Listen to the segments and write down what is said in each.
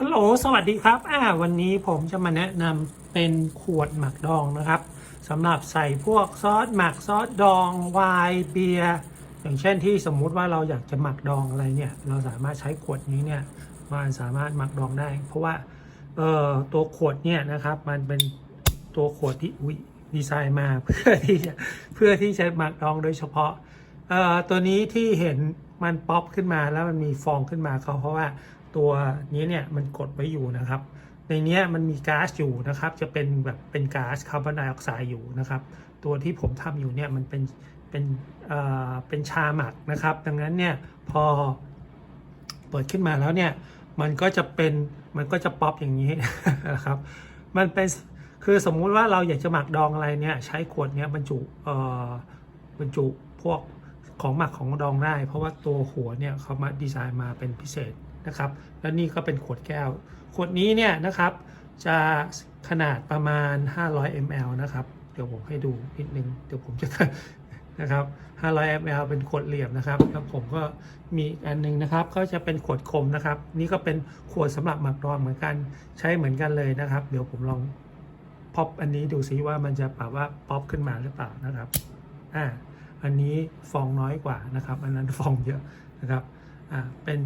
ฮัลโหล สวัสดีครับ อ่า วันนี้ผมจะมาแนะนำเป็นขวดหมักดองนะครับสำหรับใส่พวกซอสหมักซอสดอง ไวน์เบียร์อย่างเช่นที่สมมุติว่าเราอยากจะหมักดองอะไรเนี่ย เราสามารถใช้ขวดนี้เนี่ยมันสามารถหมักดองได้ เพราะว่าเอ่อตัวขวดเนี่ยนะครับ มันเป็นตัวขวดที่อุ้ยดีไซน์มาเพื่อที่จะเพื่อที่จะหมักดองโดยเฉพาะเอ่อตัวนี้ที่เห็นมันป๊อปขึ้นมาแล้วมันมีฟองขึ้นมาเขาเพราะว่า ตัวนี้เนี่ยมันกดไว้อยู่นะครับ ในนี้มันมีก๊าซอยู่นะครับ จะเป็นแบบเป็นก๊าซคาร์บอนไดออกไซด์อยู่นะครับ ตัวที่ผมทำอยู่เนี่ยมันเป็นเป็นเอ่อเป็นชาหมักนะครับ ดังนั้นเนี่ยพอเปิดขึ้นมาแล้วเนี่ยมันก็จะเป็นมันก็จะป๊อปอย่างนี้นะครับ มันเป็นคือสมมุติว่าเราอยากจะหมักดองอะไรเนี่ยใช้ขวดเนี้ยบรรจุเอ่อบรรจุพวกของหมักของดองได้ เพราะว่าตัวหัวเนี่ยเขามาดีไซน์มาเป็นพิเศษ นะครับ แล้วนี่ก็เป็นขวดแก้ว ขวดนี้เนี่ยนะครับ จะขนาดประมาณ 500 ml นะครับ เดี๋ยวผมให้ดูนิดนึง เดี๋ยวผมจะนะครับ 500 ml เป็นขวดเหลี่ยมนะครับ แล้วผมก็มีอันหนึงนะครับ ก็จะเป็นขวดคมนะครับ นี่ก็เป็นขวดสำหรับหมักดองเหมือนกัน ใช้เหมือนกันเลยนะครับ เดี๋ยวผมลองพ็อปอันนี้ดูซิว่ามันจะแบบว่าป๊อปขึ้นมาหรือเปล่านะครับ อ่า อันนี้ฟองน้อยกว่านะครับ อันนั้นฟองเยอะนะครับ อ่า เป็น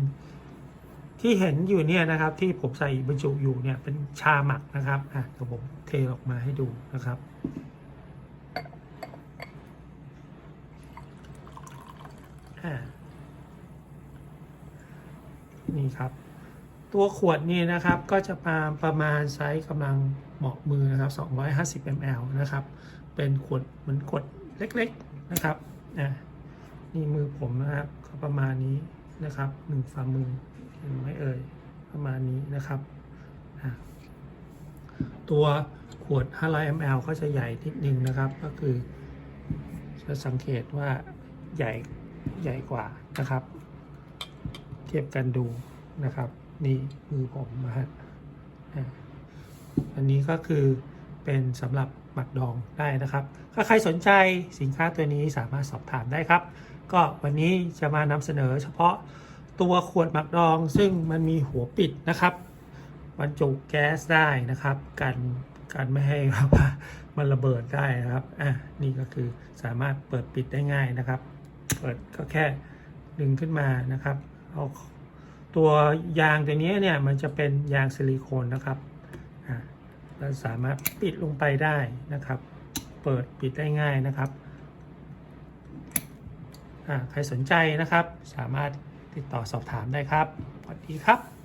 ที่เห็นอยู่เนี่ยนะครับที่ผมใส่บรรจุอยู่เนี่ยเป็นชาหมักนะครับอะเดี๋ยวผมเทออกมาให้ดูนะครับอ่านี่ครับ ตัวขวดนี่นะครับก็จะประประมาณไซส์กำลังเหมาะมือนะครับ250 ml นะครับ เป็นขวดเหมือนขวดเล็กๆนะครับอ่านี่มือผมนะครับก็ประมาณนี้นะครับหนึ่งฝ่ามือ เห็นไหมเอ่ยประมาณนี้นะครับตัวขวด 500 ml ก็จะใหญ่นิดนึงนะครับ ก็คือ จะสังเกตว่าใหญ่ใหญ่กว่านะครับ เทียบกันดูนะครับ นี่มือผมนะฮะอันนี้ก็คือเป็นสำหรับหมักดองได้นะครับ ถ้าใครสนใจสินค้าตัวนี้สามารถสอบถามได้ครับ ก็วันนี้จะมานำเสนอเฉพาะ ตัวขวดหมักดอง ซึ่งมันมีหัวปิดนะครับบรรจุแก๊สได้นะครับกันกันไม่ให้แบบว่ามันระเบิดได้นะครับอะนี่ก็คือสามารถเปิดปิดได้ง่ายนะครับ เปิดก็แค่ดึงขึ้นมานะครับเอาตัวยางตัวนี้เนี่ยมันจะเป็นยางซิลิโคนนะครับอะเราสามารถปิดลงไปได้นะครับ เปิดปิดได้ง่ายนะครับอะใครสนใจนะครับสามารถ ติดต่อสอบถามได้ครับสวัสดีครับ